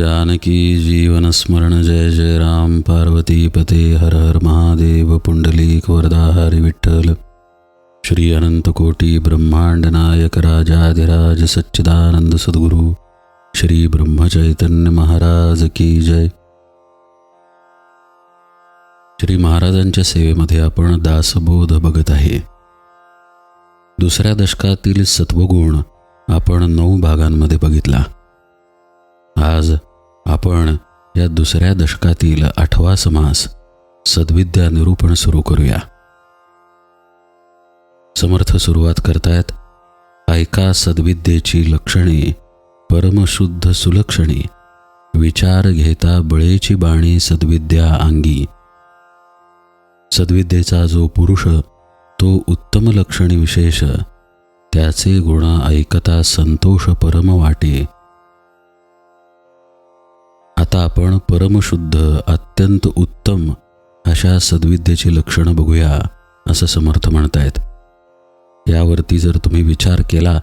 जानकी जीवन स्मरण जय जय राम। पार्वती पते हर हर महादेव। पुंडलीक वरदा हरी विठ्ठल। श्री अनंतकोटी ब्रह्मांड नायक राजाधिराज सच्चिदानंद सद्गुरु। श्री ब्रह्मचैतन्य महाराज की जय। श्री महाराजांच्या सेवेमध्ये आपण दासबोध बघत आहे. दुसऱ्या दशकातील सत्वगुण आपण नऊ भागांमध्ये बघितला. आज आपण या दुसऱ्या दशकातील आठवा समास सद्विद्या निरूपण सुरू करूया. समर्थ सुरुवात करतायत ऐका सद्विद्येची लक्षणे परमशुद्ध सुलक्षणे विचार घेता बळेची बाणी सद्विद्या अंगी. सद्विद्येचा जो पुरुष तो उत्तम लक्षणी विशेष त्याचे गुण ऐकता संतोष परम वाटे. आता आपण परमशुद्ध अत्यंत उत्तम अशा सद्विद्येची लक्षणं बघूया असं समर्थ म्हणतायत. यावरती जर तुम्ही विचार केला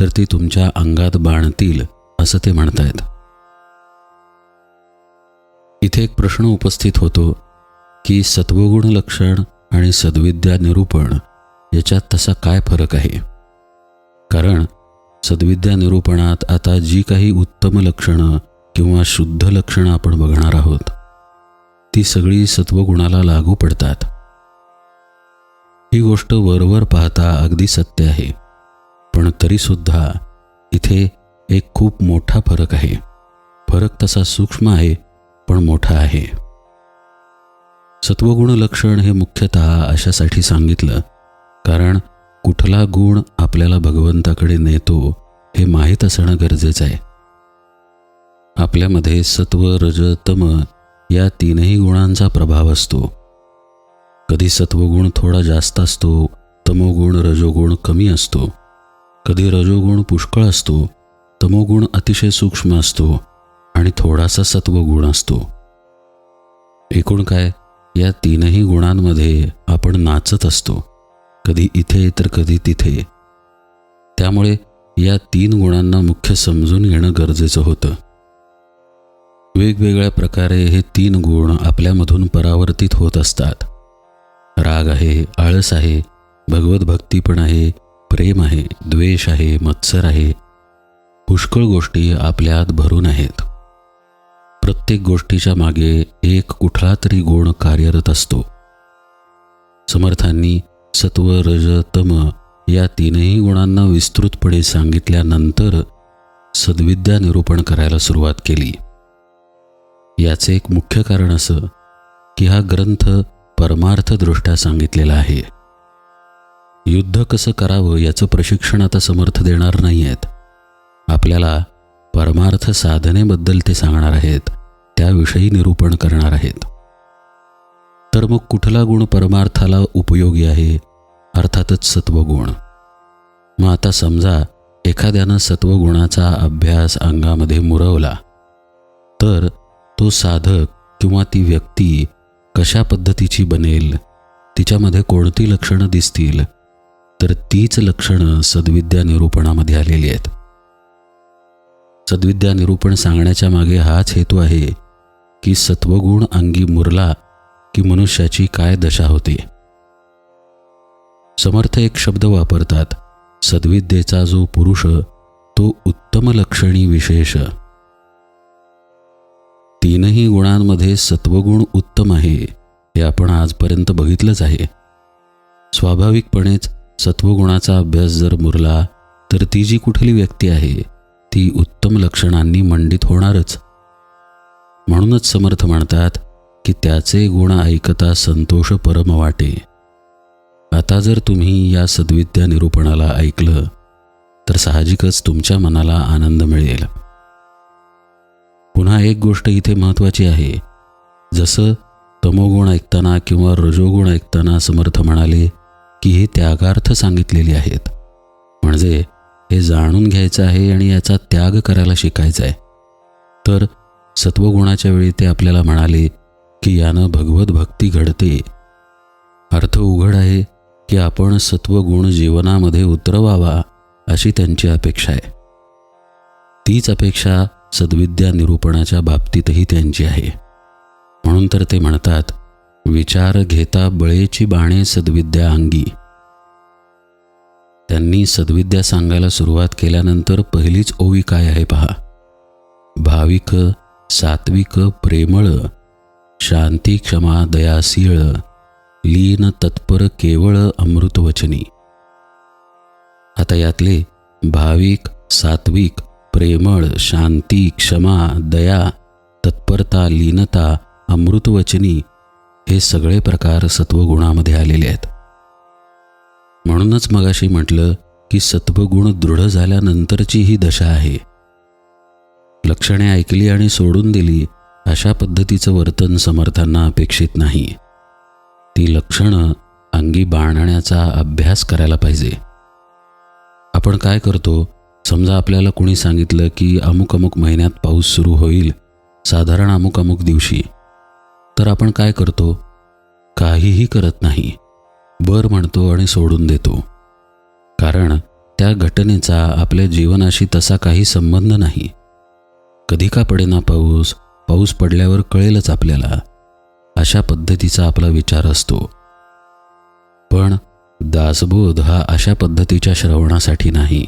तर ती तुमच्या अंगात बाणतील असं ते म्हणतायत. इथे एक प्रश्न उपस्थित होतो की सत्वगुण लक्षण आणि सद्विद्या निरूपण याच्यात तसा काय फरक आहे? कारण सद्विद्या निरूपणात आता जी काही उत्तम लक्षणं किंवा शुद्ध लक्षणं आपण बघणार आहोत ती सगळी सत्वगुणाला लागू पडतात. ही गोष्ट वरवर पाहता अगदी सत्य आहे पण तरीसुद्धा इथे एक खूप मोठा फरक आहे. फरक तसा सूक्ष्म आहे पण मोठा आहे. सत्वगुण लक्षण हे मुख्यतः अशासाठी सांगितलं कारण कुठला गुण आपल्याला भगवंताकडे नेतो हे माहीत असणं गरजेचं आहे. आपल्यामध्ये सत्व रज तम या तीनही गुणांचा प्रभाव असतो. कधी सत्वगुण थोडा जास्त असतो तमोगुण रजोगुण कमी असतो. कधी रजोगुण पुष्कळ असतो तमोगुण अतिशय सूक्ष्म असतो आणि थोडासा सत्वगुण असतो. एकूण काय या तीनही गुणांमध्ये आपण नाचत असतो. कधी इथे तर कधी तिथे. त्यामुळे या तीन गुणांना मुख्य समजून घेणं गरजेचं होतं. वेगवेगळ्या प्रकारे हे तीन गुण आपल्यामधून परावर्तित होत असतात. राग आहे आळस आहे भगवत भक्ती पण आहे प्रेम आहे द्वेष आहे मत्सर आहे. पुष्कळ गोष्टी आपल्यात भरून आहेत. प्रत्येक गोष्टीच्या मागे एक कुठला तरी गुण कार्यरत असतो. समर्थांनी सत्व रज तम या तीनही गुणांना विस्तृतपणे सांगितल्यानंतर सद्विद्या निरूपण करायला सुरुवात केली. याचे एक मुख्य कारण असं की हा ग्रंथ परमार्थदृष्ट्या सांगितलेला आहे. युद्ध कसं करावं याचं प्रशिक्षण आता समर्थ देणार नाही आहेत आपल्याला परमार्थ साधनेबद्दल ते सांगणार आहेत त्याविषयी निरूपण करणार आहेत. तर मग कुठला गुण परमार्थाला उपयोगी आहे? अर्थातच सत्वगुण. मग आता समजा एखाद्यानं सत्वगुणाचा अभ्यास अंगामध्ये मुरवला तर तो साधक किंवा ती व्यक्ती कशा पद्धतीची बनेल तिच्यामध्ये कोणती लक्षणं दिसतील तर तीच लक्षणं सद्विद्या निरूपणामध्ये आलेली आहेत. सद्विद्या निरूपण सांगण्याच्या मागे हाच हेतू आहे की सत्वगुण अंगी मुरला की मनुष्याची काय दशा होते. समर्थ एक शब्द वापरतात सद्विद्येचा जो पुरुष तो उत्तम लक्षणी विशेष. तीनही गुणांमध्ये सत्वगुण उत्तम आहे हे आपण आजपर्यंत बघितलंच आहे. स्वाभाविकपणेच सत्वगुणाचा अभ्यास जर मुरला तर ती जी कुठली व्यक्ती आहे ती उत्तम लक्षणांनी मंडित होणारच. म्हणूनच समर्थ म्हणतात की त्याचे गुण ऐकता संतोष परम वाटे. आता जर तुम्ही या सद्विद्या निरूपणाला ऐकलं तर साहजिकच तुमच्या मनाला आनंद मिळेल. पुन्हा एक गोष्ट इथे महत्त्वाची आहे. जसं तमोगुण ऐकताना किंवा रजोगुण ऐकताना समर्थ म्हणाले की हे त्यागार्थ सांगितलेले आहेत. म्हणजे हे जाणून घ्यायचं आहे आणि याचा त्याग करायला शिकायचा आहे. तर सत्वगुणाच्या वेळी ते आपल्याला म्हणाले की यानं भगवत भक्ती घडते. अर्थ उघड आहे की आपण सत्वगुण जीवनामध्ये उतरवावा अशी त्यांची अपेक्षा आहे. तीच अपेक्षा सद्विद्या निरूपणाच्या बाबतीतही त्यांची आहे. म्हणून तर ते म्हणतात विचार घेता बळेची बाणे सद्विद्या अंगी. त्यांनी सद्विद्या सांगायला सुरुवात केल्यानंतर पहिलीच ओवी काय आहे पहा. भाविक सात्विक प्रेमळ शांती क्षमा दयासीळ लीन तत्पर केवळ अमृतवचनी. आता यातले भाविक सात्विक प्रेमळ शांती क्षमा दया तत्परता लीनता अमृतवचनी हे सगळे प्रकार सत्वगुणामध्ये आलेले आहेत. म्हणूनच मगाशी म्हटलं की सत्वगुण दृढ झाल्यानंतरची ही दशा आहे. लक्षणे ऐकली आणि सोडून दिली अशा पद्धतीचं वर्तन समर्थांना अपेक्षित नाही. ती लक्षणं अंगी बाणण्याचा अभ्यास करायला पाहिजे. आपण काय करतो? समजा आपल्याला कुणी सांगितलं की अमुक अमुक महिन्यात पाऊस सुरू होईल साधारण अमुक अमुक दिवशी तर आपण काय करतो? काहीही करत नाही. बर म्हणतो आणि सोडून देतो. कारण त्या घटनेचा आपल्या जीवनाशी तसा काही संबंध नाही. कधी का पडेना पाऊस पाऊस पडल्यावर कळेलच आपल्याला. अशा पद्धतीचा आपला विचार असतो. पण दासबोध हा अशा पद्धतीच्या श्रवणासाठी नाही.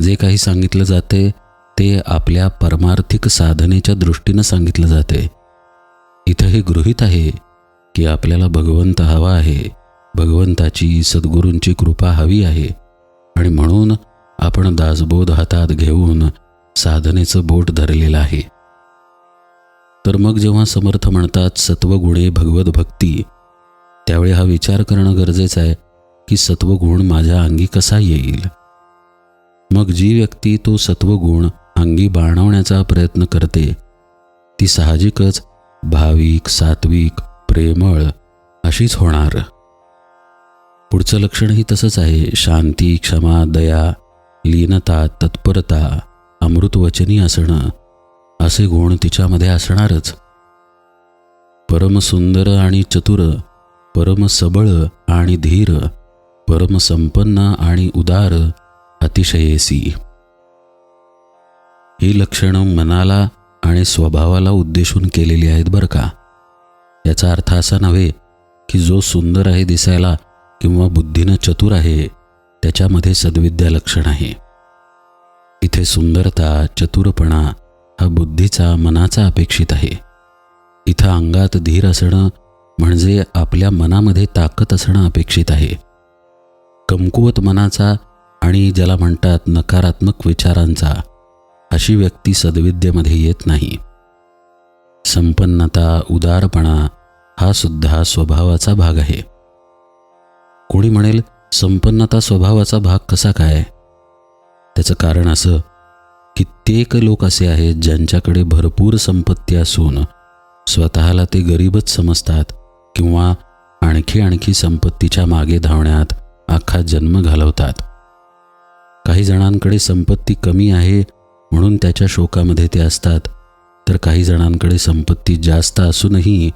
जे काही सांगितलं जाते ते आपल्या परमार्थिक साधनेच्या दृष्टीनं सांगितलं जाते. इथं हे गृहीत आहे की आपल्याला भगवंत हवा आहे. भगवंताची सद्गुरूंची कृपा हवी आहे. आणि म्हणून आपण दासबोध हातात घेऊन साधनेचं बोट धरलेलं आहे. तर मग जेव्हा समर्थ म्हणतात सत्वगुणे भगवत भक्ती त्यावेळी हा विचार करणं गरजेचं आहे की सत्वगुण माझ्या अंगी कसा येईल? मग जी व्यक्ती तो सत्वगुण अंगी बाणवण्याचा प्रयत्न करते ती साहजिकच भाविक सात्विक प्रेमळ अशीच होणार. पुढचं लक्षणही तसंच आहे. शांती क्षमा दया लीनता तत्परता अमृतवचनी असणं असे गुण तिच्यामध्ये असणारच. परमसुंदर आणि चतुर परमसबळ आणि धीर परमसंपन्न आणि उदार अतिशयेसी. ही लक्षणं मनाला आणि स्वभावाला उद्देशून केलेली आहेत बरं का? याचा अर्थ असा नव्हे की जो सुंदर आहे दिसायला किंवा बुद्धीनं चतुर आहे त्याच्यामध्ये सद्विद्या लक्षण आहे. इथे सुंदरता चतुरपणा हा बुद्धीचा मनाचा अपेक्षित आहे. इथं अंगात धीर असणं म्हणजे आपल्या मनामध्ये ताकद असणं अपेक्षित आहे. कमकुवत मनाचा आणि ज्याला म्हणतात नकारात्मक विचारांचा अशी व्यक्ती सद्विद्येमध्ये येत नाही. संपन्नता उदारपणा हा सुद्धा स्वभावाचा भाग आहे. कोणी म्हणेल संपन्नता स्वभावाचा भाग कसा काय? त्याचं कारण असं कित्येक लोक असे आहेत ज्यांच्याकडे भरपूर संपत्ती असून स्वतःला ते गरीबच समजतात किंवा आणखी आणखी संपत्तीच्या मागे धावण्यात अख्खा जन्म घालवतात. काही जणांकडे संपत्ती कमी आहे म्हणून त्याच्या शोकामध्ये ते असतात. तर काही जणांकडे संपत्ती जास्त असूनही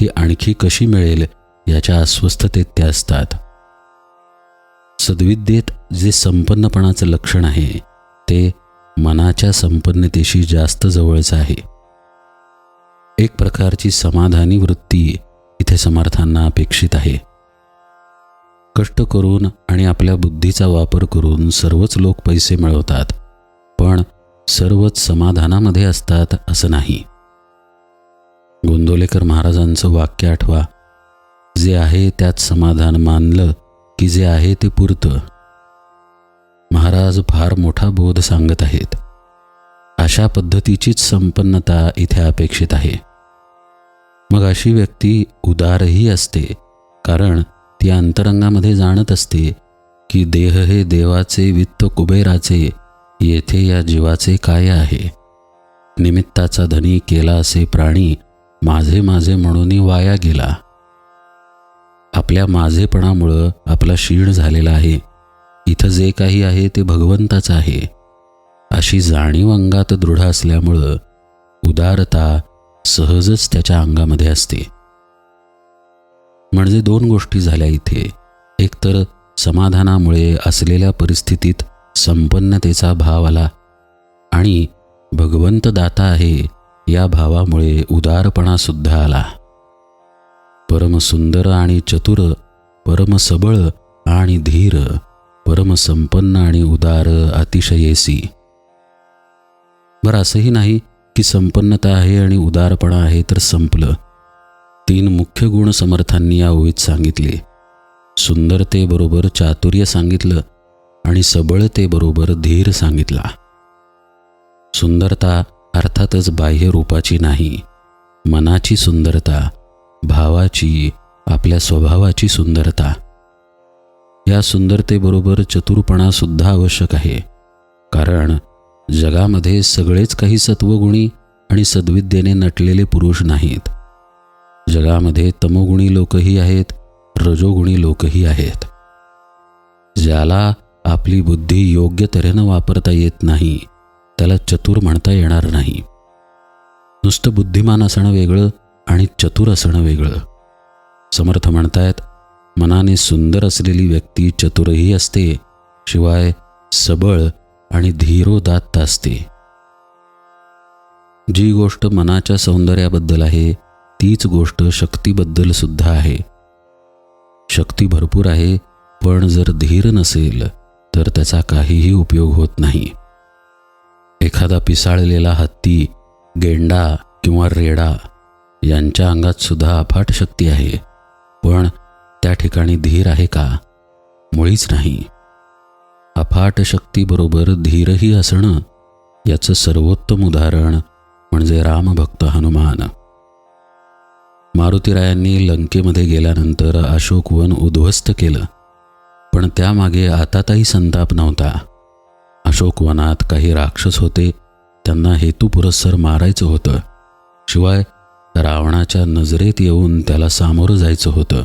ती आणखी कशी मिळेल याच्या अस्वस्थतेत ते असतात. सद्विद्येत जे संपन्नपणाचं लक्षण आहे ते मनाच्या संपन्नतेशी जास्त जवळचं आहे. एक प्रकारची समाधानी वृत्ती इथे समर्थांना अपेक्षित आहे. कष्ट करून आणि आपल्या बुद्धीचा वापर करून सर्वच लोक पैसे मिळवतात. पण सर्वच समाधानामध्ये असतात असं नाही. गोंदोलेकर महाराजांचं वाक्य आठवा जे आहे त्यात समाधान मानलं की जे आहे ते पुरतं. महाराज फार मोठा बोध सांगत आहेत. अशा पद्धतीचीच संपन्नता इथे अपेक्षित आहे. मग अशी व्यक्ती उदारही असते कारण ती अंतरंगामध्ये जाणत असते की देह हे देवाचे वित्त कुबेराचे येथे या जीवाचे काय आहे? निमित्ताचा धनी केला असे प्राणी माझे माझे म्हणून वाया गेला. आपल्या माझेपणामुळं आपला क्षीण झालेला आहे. इथं जे काही आहे ते भगवंताच आहे. अशी जाणीव अंगात दृढ असल्यामुळं उदारता सहजच त्याच्या अंगामध्ये असते. म्हणजे दोन गोष्टी झाल्या इथे. एकतर समाधानामुळे असलेल्या परिस्थितीत संपन्नतेचा भाव आला आणि भगवंत दाता आहे या भावामुळे उदारपणा सुद्धा आला. परमसुंदर आणि चतुर परमसबळ आणि धीर परमसंपन्न आणि उदार अतिशयेसी. बरं असंही नाही की संपन्नता आहे आणि उदारपणा आहे तर संपलं. तीन मुख्य गुण समर्थांनी या ओळीत सांगितले. सुंदरतेबरोबर चातुर्य सांगितलं आणि सबळतेबरोबर धीर सांगितला. सुंदरता अर्थातच बाह्य रूपाची नाही मनाची सुंदरता भावाची आपल्या स्वभावाची सुंदरता. या सुंदरतेबरोबर चतुरपणा सुद्धा आवश्यक आहे कारण जगामध्ये सगळेच काही सत्वगुणी आणि सद्विद्येने नटलेले पुरुष नाहीत. जगामध्ये तमोगुणी लोकही आहेत रजोगुणी लोकही आहेत. ज्याला आपली बुद्धी योग्य तऱ्हेनं वापरता येत नाही त्याला चतुर म्हणता येणार नाही. नुसतं बुद्धिमान असणं वेगळं आणि चतुर असणं वेगळं. समर्थ म्हणतायत मनाने सुंदर असलेली व्यक्ती चतुरही असते शिवाय सबळ आणि धीरोदात्त असते. जी गोष्ट मनाच्या सौंदर्याबद्दल आहे तीच गोष्ट शक्तीबद्दल सुद्धा आहे. शक्ती भरपूर आहे पण जर धीर नसेल तर त्याचा काहीही उपयोग होत नाही. एखादा पिसाळलेला हत्ती गेंडा किंवा रेडा यांच्या अंगात सुद्धा अफाट शक्ती आहे पण त्या ठिकाणी धीर आहे का? मुळीच नाही. अफाट शक्तीबरोबर धीरही असणं याचं सर्वोत्तम उदाहरण म्हणजे रामभक्त हनुमान. मारुतीरायांनी लंकेमध्ये गेल्यानंतर अशोकवन उद्ध्वस्त केलं. पण त्यामागे आताताही संताप नव्हता. अशोकवनात काही राक्षस होते त्यांना हेतुपुरस्सर मारायचं होतं. शिवाय रावणाच्या नजरेत येऊन त्याला सामोरं जायचं होतं.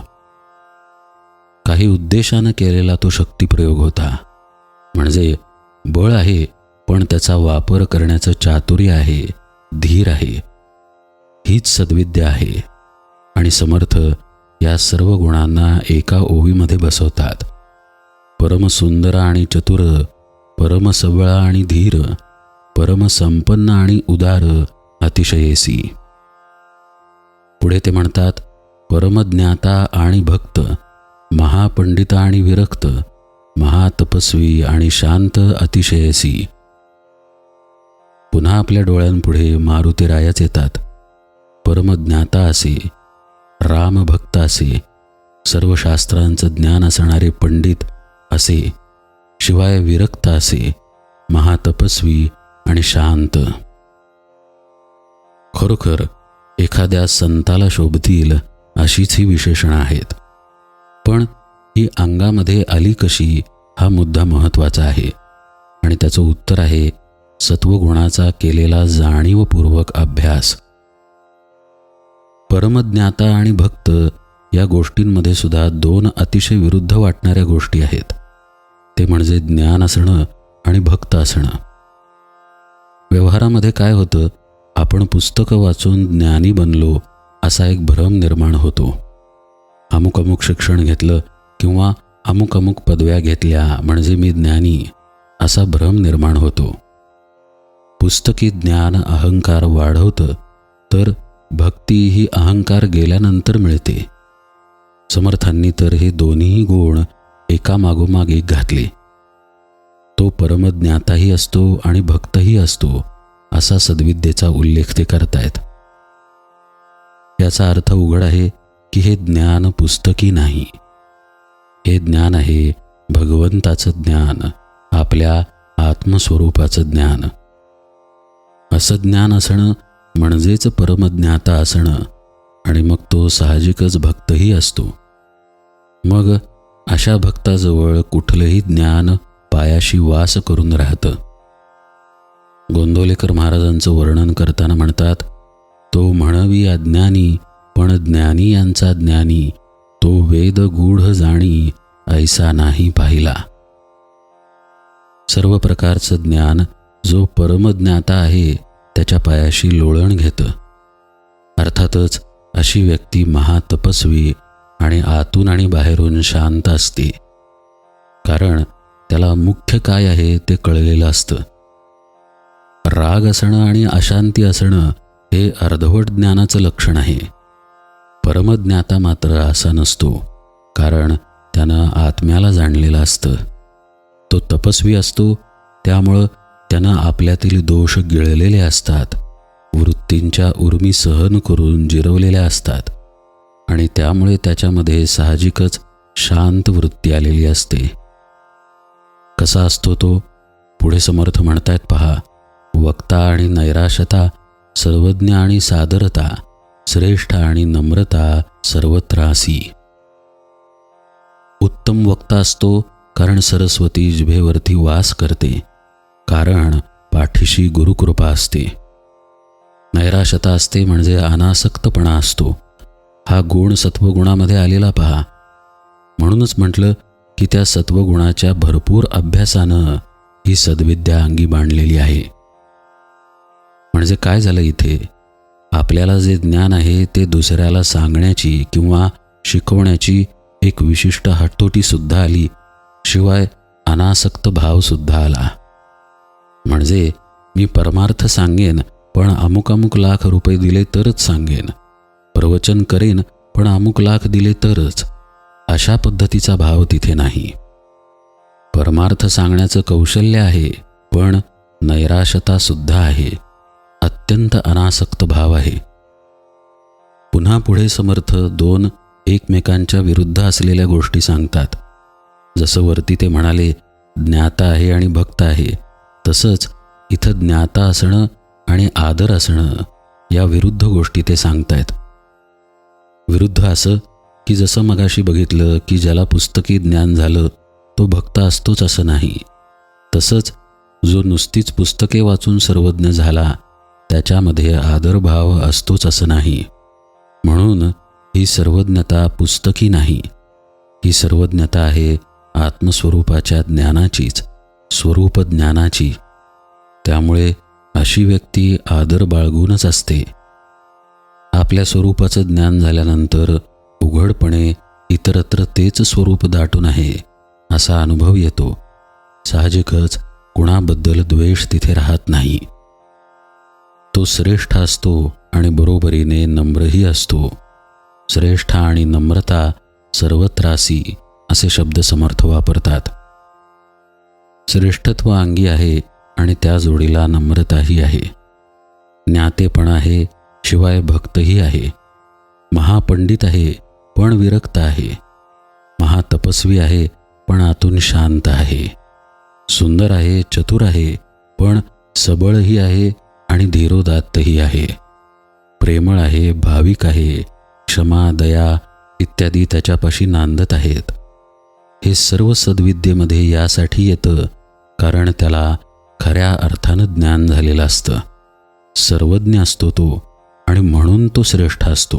काही उद्देशानं केलेला तो शक्तिप्रयोग होता. म्हणजे बळ आहे पण त्याचा वापर करण्याचं चातुर्य आहे धीर आहे. हीच सद्विद्या आहे. आणि समर्थ या सर्व गुणांना एका ओवीमध्ये बसवतात. परमसुंदर आणि चतुर परमसवळा आणि धीर परमसंपन्न आणि उदार अतिशयेसी. पुढे ते म्हणतात परमज्ञाता आणि भक्त महापंडित आणि विरक्त महातपस्वी आणि शांत अतिशयसी. पुन्हा आपल्या डोळ्यांपुढे मारुतीरायाच येतात. परमज्ञाता असे. रामभक्त असे सर्व शास्त्रांचं ज्ञान असणारे पंडित असे शिवाय विरक्त असे महातपस्वी आणि शांत. खरोखर एखाद्या संताला शोभतील अशीच ही विशेषणं आहेत. पण ही अंगामध्ये आली कशी हा मुद्दा महत्त्वाचा आहे. आणि त्याचं उत्तर आहे सत्वगुणाचा केलेला जाणीवपूर्वक अभ्यास. परमज्ञाता आणि भक्त या गोष्टींमध्ये सुद्धा दोन अतिशय विरुद्ध वाटणाऱ्या गोष्टी आहेत. ते म्हणजे ज्ञान असणं आणि भक्त असणं. व्यवहारामध्ये काय होतं? आपण पुस्तकं वाचून ज्ञानी बनलो असा एक भ्रम निर्माण होतो. अमुक अमुक शिक्षण घेतलं किंवा अमुक अमुक पदव्या घेतल्या म्हणजे मी ज्ञानी असा भ्रम निर्माण होतो. पुस्तकी ज्ञान अहंकार वाढवतं तर भक्ती ही अहंकार गेल्यानंतर मिळते. समर्थांनी तर हे दोन्ही गुण एकामागोमाग एक घातले. तो परमज्ञाताही असतो आणि भक्तही असतो असा सद्विद्येचा उल्लेख ते करतायत. याचा अर्थ उघड आहे की हे ज्ञान पुस्तकी नाही. हे ज्ञान आहे भगवंताचं ज्ञान आपल्या आत्मस्वरूपाचं ज्ञान. असं ज्ञान असणं म्हणजेच परमज्ञाता असणं आणि मग तो साहजिकच भक्तही असतो. मग अशा भक्ताजवळ कुठलंही ज्ञान पायाशी वास करून राहतं. गोंदवलेकर महाराजांचं वर्णन करताना म्हणतात तो म्हणवी अज्ञानी पण ज्ञानी यांचा ज्ञानी तो वेद गूढ जाणी ऐसा नाही पाहिला. सर्व प्रकारचं ज्ञान जो परमज्ञाता आहे त्याच्या पायाशी लोळण घेतं. अर्थातच अशी व्यक्ती महातपस्वी आणि आतून आणि बाहेरून शांत असते. कारण त्याला मुख्य काय आहे ते कळलेलं असतं. राग असणं आणि अशांती असणं हे अर्धवट ज्ञानाचं लक्षण आहे. परमज्ञाता मात्र असा नसतो कारण त्यानं आत्म्याला जाणलेलं असतं. तो तपस्वी असतो त्यामुळं त्यांना आपल्यातील दोष गिळलेले असतात वृत्तींच्या उर्मी सहन करून जिरवलेल्या असतात आणि त्यामुळे त्याच्यामध्ये साहजिकच शांत वृत्ती आलेली असते. कसा असतो तो? पुढे समर्थ म्हणतायत पहा वक्ता आणि नैराशता सर्वज्ञ आणि सादरता श्रेष्ठ आणि नम्रता सर्वत्रासी. उत्तम वक्ता असतो कारण सरस्वती जिभेवरती वास करते. कारण पाठीशी गुरुकृपा असते. नैराशता असते म्हणजे अनासक्तपणा असतो. हा गुण सत्वगुणामध्ये आलेला पहा. म्हणूनच म्हटलं की त्या सत्वगुणाच्या भरपूर अभ्यासानं ही सद्विद्या अंगी बांधलेली आहे. म्हणजे काय झालं इथे? आपल्याला जे ज्ञान आहे ते दुसऱ्याला सांगण्याची किंवा शिकवण्याची एक विशिष्ट हटोटीसुद्धा आली. शिवाय अनासक्त भावसुद्धा आला. म्हणजे मी परमार्थ सांगेन पण अमुक अमुक लाख रुपये दिले तरच सांगेन. प्रवचन करेन पण अमुक लाख दिले तरच. अशा पद्धतीचा भाव तिथे नाही. परमार्थ सांगण्याचं कौशल्य आहे पण नैराशता सुद्धा आहे. अत्यंत अनासक्त भाव आहे. पुन्हा पुढे समर्थ दोन एकमेकांच्या विरुद्ध असलेल्या गोष्टी सांगतात. जसं वरती ते म्हणाले ज्ञाता आहे आणि भक्त आहे. तसंच इथं ज्ञाता असणं आणि आदर असणं या विरुद्ध गोष्टी ते सांगतायत. विरुद्ध असं की जसं मगाशी बघितलं की ज्याला पुस्तकी ज्ञान झालं तो भक्त असतोच असं नाही. तसंच जो नुसतीच पुस्तके वाचून सर्वज्ञ झाला त्याच्यामध्ये आदरभाव असतोच असं नाही. म्हणून ही सर्वज्ञता पुस्तकी नाही. ही सर्वज्ञता आहे आत्मस्वरूपाच्या ज्ञानाचीच स्वरूप ज्ञानाची. त्यामुळे अशी व्यक्ती आदर बाळगूनच असते. आपल्या स्वरूपाचं ज्ञान झाल्यानंतर उघडपणे इतरत्र तेच स्वरूप दाटून आहे असा अनुभव येतो. साहजिकच कुणाबद्दल द्वेष तिथे राहत नाही. तो श्रेष्ठ असतो आणि बरोबरीने नम्रही असतो. श्रेष्ठ आणि नम्रता सर्वत्रासी असे शब्द समर्थ वापरतात. श्रेष्ठत्व अंगी आहे आणि त्या जोडीला नम्रताही आहे. ज्ञातेपण आहे शिवाय भक्तही आहे. महापंडित आहे पण विरक्त आहे. महातपस्वी आहे पण आतून शांत आहे. सुंदर आहे चतुर आहे पण सबळही आहे आणि धीरोदात्तही आहे. प्रेमळ आहे भाविक आहे क्षमा दया इत्यादी त्याच्यापाशी नांदत आहेत. हे सर्व सद्विद्येमध्ये यासाठी येतं कारण त्याला खऱ्या अर्थानं ज्ञान झालेलं असतं. सर्वज्ञ असतो तो आणि म्हणून तो श्रेष्ठ असतो.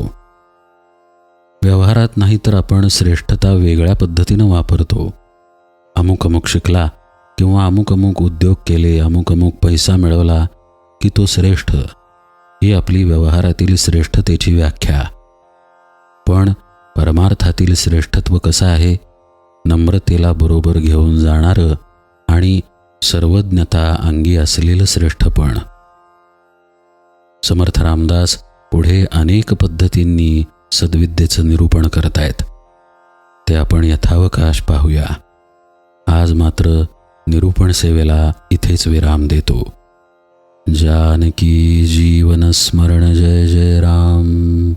व्यवहारात नाही तर आपण श्रेष्ठता वेगळ्या पद्धतीनं वापरतो. अमुक अमुक शिकला किंवा अमुक अमुक उद्योग केले अमुक अमुक पैसा मिळवला की तो श्रेष्ठ. ही आपली व्यवहारातील श्रेष्ठतेची व्याख्या. पण परमार्थातील श्रेष्ठत्व कसं आहे? नम्रतेला बरोबर घेऊन जाणारं आणि सर्वज्ञता अंगी असलेलं श्रेष्ठपण. समर्थ रामदास पुढे अनेक पद्धतींनी सद्विद्येचं निरूपण करतायत. ते आपण यथावकाश पाहूया. आज मात्र निरूपण सेवेला इथेच विराम देतो. जानकी जीवन स्मरण जय जय राम.